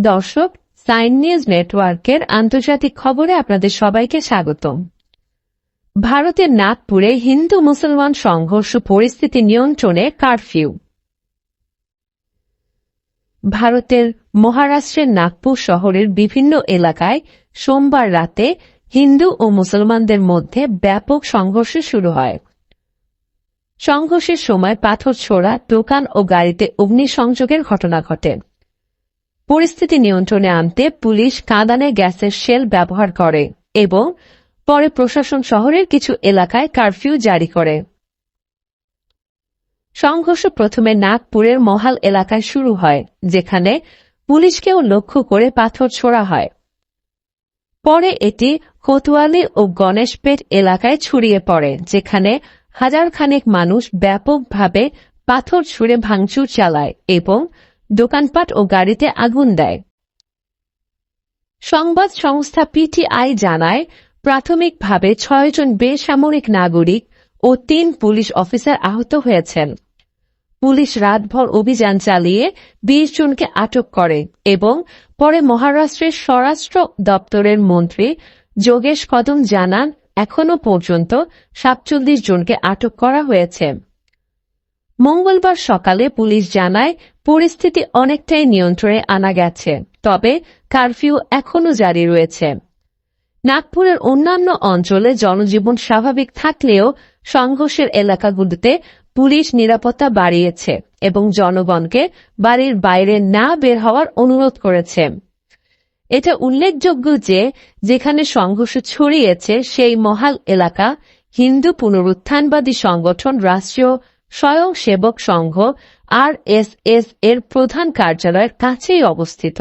দর্শক, sign news নেটওয়ার্কের আন্তর্জাতিক খবরে আপনাদের সবাইকে স্বাগতম। ভারতের নাগপুরে হিন্দু মুসলমান সংঘর্ষ পরিস্থিতি নিয়ন্ত্রণে কারফিউ। ভারতের মহারাষ্ট্রের নাগপুর শহরের বিভিন্ন এলাকায় সোমবার রাতে হিন্দু ও মুসলমানদের মধ্যে ব্যাপক সংঘর্ষ শুরু হয়। সংঘর্ষের সময় পাথর ছোড়া দোকান ও গাড়িতে অগ্নিসংযোগের ঘটনা ঘটে। পরিস্থিতি নিয়ন্ত্রণে আনতে পুলিশ কাঁদানে গ্যাসের শেল ব্যবহার করে এবং পরে প্রশাসন শহরের কিছু এলাকায় কারফিউ জারি করে। সংঘর্ষ প্রথমে নাগপুরের মহাল এলাকায় শুরু হয়, যেখানে পুলিশকেও লক্ষ্য করে পাথর ছোড়া হয়। পরে এটি কোতোয়ালি ও গণেশপেট এলাকায় ছড়িয়ে পড়ে, যেখানে হাজার খানেক মানুষ ব্যাপকভাবে পাথর ছুঁড়ে ভাঙচুর চালায় এবং দোকানপাট ও গাড়িতে আগুন দেয়। সংবাদ সংস্থা পিটিআই জানায়, প্রাথমিকভাবে ছয়জন বেসামরিক নাগরিক ও তিন পুলিশ অফিসার আহত হয়েছেন। পুলিশ রাতভর অভিযান চালিয়ে বিশ জনকে আটক করে এবং পরে মহারাষ্ট্রের স্বরাষ্ট্র দপ্তরের মন্ত্রী যোগেশ কদম জানান এখনও পর্যন্ত সাতচল্লিশ জনকে আটক করা হয়েছে। মঙ্গলবার সকালে পুলিশ জানায়, পরিস্থিতি অনেকটাই নিয়ন্ত্রণে আনা গেছে, তবে কারফিউ এখনও জারি রয়েছে। নাগপুরের অন্যান্য অঞ্চলে জনজীবন স্বাভাবিক থাকলেও সংঘর্ষের এলাকাগুলোতে পুলিশ নিরাপত্তা বাড়িয়েছে এবং জনগণকে বাড়ির বাইরে না বের হওয়ার অনুরোধ করেছে। এটা উল্লেখযোগ্য যে, যেখানে সংঘর্ষ ছড়িয়েছে সেই মহাল এলাকা হিন্দু পুনরুত্থানবাদী সংগঠন রাষ্ট্রীয় স্বয়ংসেবক সংঘ আর এর প্রধান কার্যালয়ের কাছেই অবস্থিত।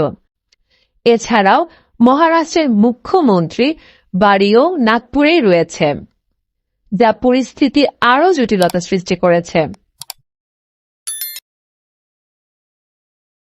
এছাড়াও মহারাষ্ট্রের মুখ্যমন্ত্রী বাড়িও নাগপুরেই রয়েছে, যা পরিস্থিতি আরও জটিলতা সৃষ্টি করেছে।